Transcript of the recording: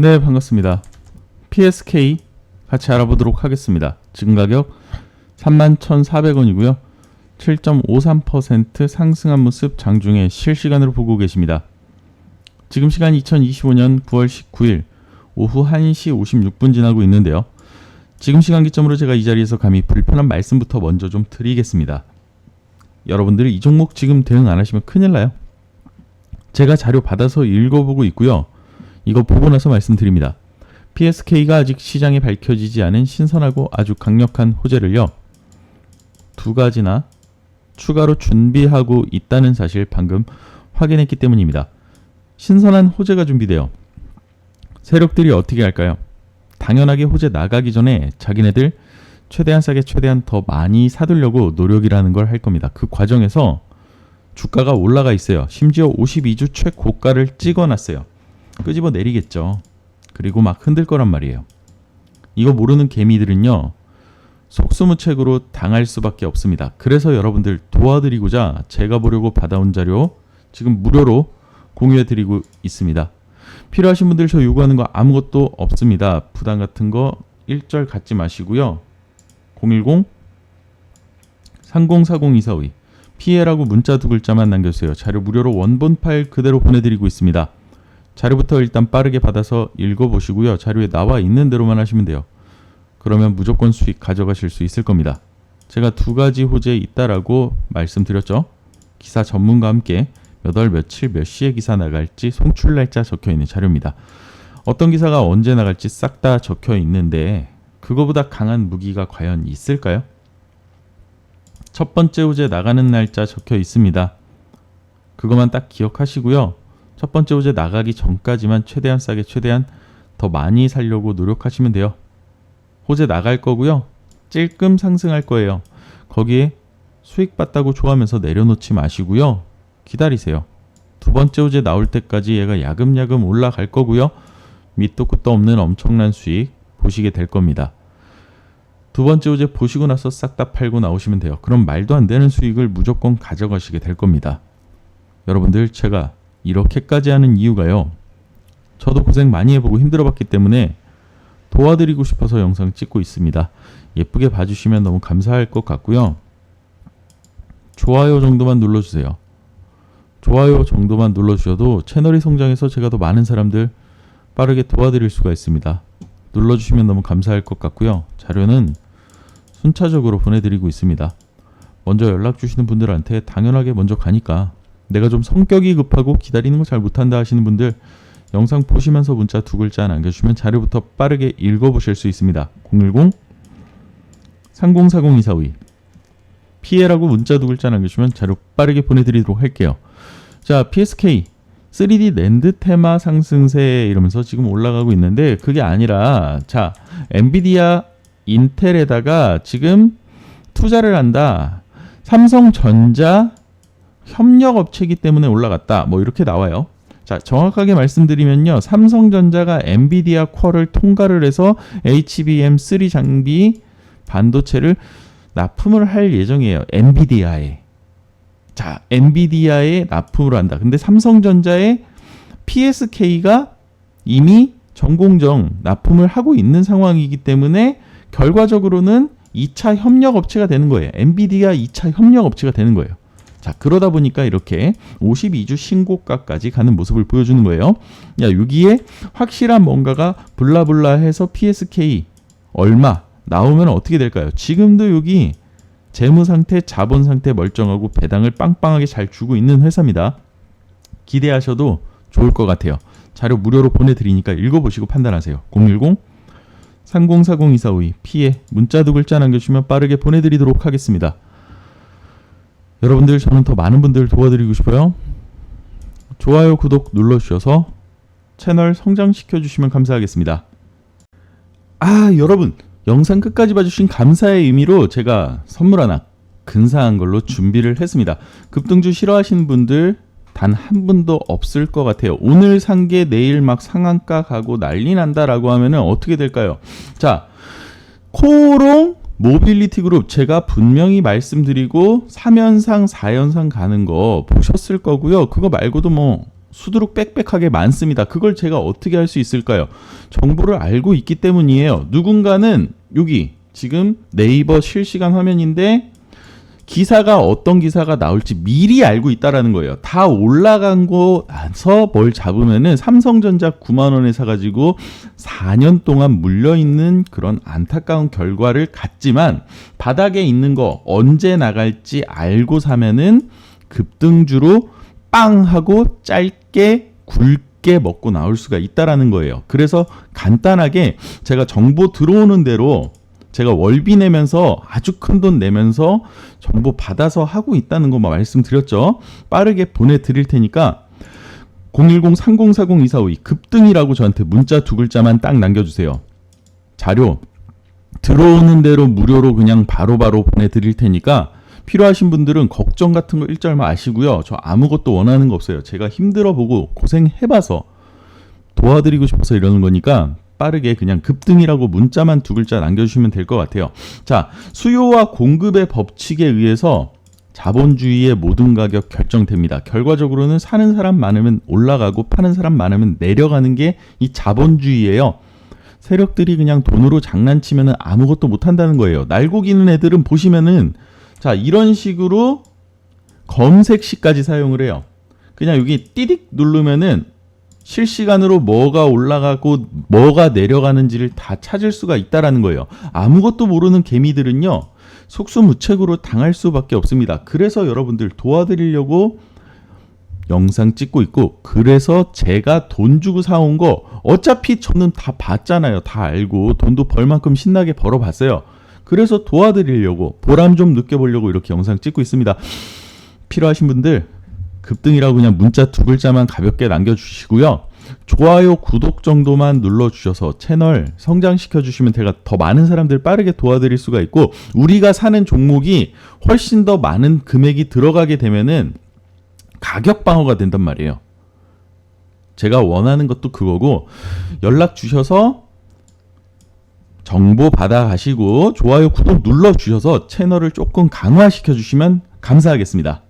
네, 반갑습니다. PSK 같이 알아보도록 하겠습니다. 지금 가격 31,400원이고요. 7.53% 상승한 모습 장중에 실시간으로 보고 계십니다. 지금 시간 2025년 9월 19일 오후 1시 56분 지나고 있는데요. 지금 시간 기점으로 제가 이 자리에서 감히 불편한 말씀부터 먼저 좀 드리겠습니다. 여러분들이 이 종목 지금 대응 안 하시면 큰일 나요. 제가 자료 받아서 읽어보고 있고요. 이거 보고 나서 말씀드립니다. PSK가 아직 시장에 밝혀지지 않은 신선하고 아주 강력한 호재를요. 두 가지나 추가로 준비하고 있다는 사실 방금 확인했기 때문입니다. 신선한 호재가 준비돼요. 세력들이 어떻게 할까요? 당연하게 호재 나가기 전에 자기네들 최대한 싸게 최대한 더 많이 사두려고 노력이라는 걸 할 겁니다. 그 과정에서 주가가 올라가 있어요. 심지어 52주 최고가를 찍어놨어요. 끄집어 내리겠죠. 그리고 막 흔들 거란 말이에요. 이거 모르는 개미들은요. 속수무책으로 당할 수밖에 없습니다. 그래서 여러분들 도와드리고자 제가 보려고 받아온 자료 지금 무료로 공유해 드리고 있습니다. 필요하신 분들 저 요구하는 거 아무것도 없습니다. 부담 같은 거 일절 갖지 마시고요. 010 30402452 피해라고 문자 두 글자만 남겨주세요. 자료 무료로 원본 파일 그대로 보내드리고 있습니다. 자료부터 일단 빠르게 받아서 읽어보시고요. 자료에 나와 있는 대로만 하시면 돼요. 그러면 무조건 수익 가져가실 수 있을 겁니다. 제가 두 가지 호재 있다라고 말씀드렸죠. 기사 전문가와 함께 몇 월 며칠 몇 시에 기사 나갈지 송출 날짜 적혀 있는 자료입니다. 어떤 기사가 언제 나갈지 싹 다 적혀 있는데 그거보다 강한 무기가 과연 있을까요? 첫 번째 호재 나가는 날짜 적혀 있습니다. 그것만 딱 기억하시고요. 첫 번째 호재 나가기 전까지만 최대한 싸게 최대한 더 많이 살려고 노력하시면 돼요. 호재 나갈 거고요. 찔끔 상승할 거예요. 거기에 수익 봤다고 좋아하면서 내려놓지 마시고요. 기다리세요. 두 번째 호재 나올 때까지 얘가 야금야금 올라갈 거고요. 밑도 끝도 없는 엄청난 수익 보시게 될 겁니다. 두 번째 호재 보시고 나서 싹 다 팔고 나오시면 돼요. 그럼 말도 안 되는 수익을 무조건 가져가시게 될 겁니다. 여러분들 제가 이렇게까지 하는 이유가요. 저도 고생 많이 해보고 힘들어봤기 때문에 도와드리고 싶어서 영상 찍고 있습니다. 예쁘게 봐주시면 너무 감사할 것 같고요. 좋아요 정도만 눌러주세요. 좋아요 정도만 눌러주셔도 채널이 성장해서 제가 더 많은 사람들 빠르게 도와드릴 수가 있습니다. 눌러주시면 너무 감사할 것 같고요. 자료는 순차적으로 보내드리고 있습니다. 먼저 연락 주시는 분들한테 당연하게 먼저 가니까 내가 좀 성격이 급하고 기다리는 거 잘 못한다 하시는 분들 영상 보시면서 문자 두 글자 남겨주시면 자료부터 빠르게 읽어보실 수 있습니다. 010 30402452 피해라고 문자 두 글자 남겨주시면 자료 빠르게 보내드리도록 할게요. 자, PSK 3D 랜드 테마 상승세 이러면서 지금 올라가고 있는데 그게 아니라 자, 엔비디아 인텔에다가 지금 투자를 한다. 삼성전자 협력 업체이기 때문에 올라갔다. 뭐 이렇게 나와요. 자, 정확하게 말씀드리면요. 삼성전자가 엔비디아 쿼를 통과를 해서 HBM3 장비 반도체를 납품을 할 예정이에요. 엔비디아에. 자, 엔비디아에 납품을 한다. 근데 삼성전자의 PSK가 이미 전공정 납품을 하고 있는 상황이기 때문에 결과적으로는 2차 협력 업체가 되는 거예요. 엔비디아 2차 협력 업체가 되는 거예요. 자, 그러다 보니까 이렇게 52주 신고가까지 가는 모습을 보여주는 거예요. 야, 여기에 확실한 뭔가가 블라블라 해서 PSK 얼마 나오면 어떻게 될까요? 지금도 여기 재무 상태, 자본 상태 멀쩡하고 배당을 빵빵하게 잘 주고 있는 회사입니다. 기대하셔도 좋을 것 같아요. 자료 무료로 보내드리니까 읽어보시고 판단하세요. 010 30402452 피해 문자 두 글자 남겨주시면 빠르게 보내드리도록 하겠습니다. 여러분들 저는 더 많은 분들 도와드리고 싶어요. 좋아요, 구독 눌러주셔서 채널 성장시켜 주시면 감사하겠습니다. 아, 여러분 영상 끝까지 봐주신 감사의 의미로 제가 선물 하나 근사한 걸로 준비를 했습니다. 급등주 싫어하시는 분들 단 한 분도 없을 것 같아요. 오늘 산 게 내일 막 상한가 가고 난리 난다라고 하면은 어떻게 될까요? 자, 코롱 모빌리티 그룹 제가 분명히 말씀드리고 3연상, 4연상 가는 거 보셨을 거고요. 그거 말고도 뭐 수두룩 빽빽하게 많습니다. 그걸 제가 어떻게 할 수 있을까요? 정보를 알고 있기 때문이에요. 누군가는 여기 지금 네이버 실시간 화면인데 기사가 어떤 기사가 나올지 미리 알고 있다라는 거예요. 다 올라간 거서 뭘 잡으면은 삼성전자 9만 원에 사가지고 4년 동안 물려 있는 그런 안타까운 결과를 갖지만 바닥에 있는 거 언제 나갈지 알고 사면은 급등주로 빵 하고 짧게 굵게 먹고 나올 수가 있다라는 거예요. 그래서 간단하게 제가 정보 들어오는 대로 제가 월비 내면서 아주 큰 돈 내면서 정보 받아서 하고 있다는 거만 말씀드렸죠. 빠르게 보내드릴 테니까 010-3040-2452 급등이라고 저한테 문자 두 글자만 딱 남겨주세요. 자료 들어오는 대로 무료로 그냥 바로 바로 보내드릴 테니까 필요하신 분들은 걱정 같은 거 일절 마시고요. 저 아무것도 원하는 거 없어요. 제가 힘들어 보고 고생해봐서 도와드리고 싶어서 이러는 거니까 빠르게 그냥 급등이라고 문자만 두 글자 남겨주시면 될 것 같아요. 자, 수요와 공급의 법칙에 의해서 자본주의의 모든 가격 결정됩니다. 결과적으로는 사는 사람 많으면 올라가고 파는 사람 많으면 내려가는 게 이 자본주의예요. 세력들이 그냥 돈으로 장난치면 아무것도 못 한다는 거예요. 날고기는 애들은 보시면은 자, 이런 식으로 검색시까지 사용을 해요. 그냥 여기 띠딕 누르면은 실시간으로 뭐가 올라가고 뭐가 내려가는지를 다 찾을 수가 있다라는 거예요. 아무것도 모르는 개미들은요. 속수무책으로 당할 수밖에 없습니다. 그래서 여러분들 도와드리려고 영상 찍고 있고 그래서 제가 돈 주고 사온 거 어차피 저는 다 봤잖아요. 다 알고 돈도 벌 만큼 신나게 벌어봤어요. 그래서 도와드리려고 보람 좀 느껴보려고 이렇게 영상 찍고 있습니다. 필요하신 분들 급등이라고 그냥 문자 두 글자만 가볍게 남겨주시고요. 좋아요, 구독 정도만 눌러주셔서 채널 성장시켜 주시면 제가 더 많은 사람들 빠르게 도와드릴 수가 있고 우리가 사는 종목이 훨씬 더 많은 금액이 들어가게 되면은 가격 방어가 된단 말이에요. 제가 원하는 것도 그거고 연락 주셔서 정보 받아 가시고 좋아요, 구독 눌러 주셔서 채널을 조금 강화시켜 주시면 감사하겠습니다.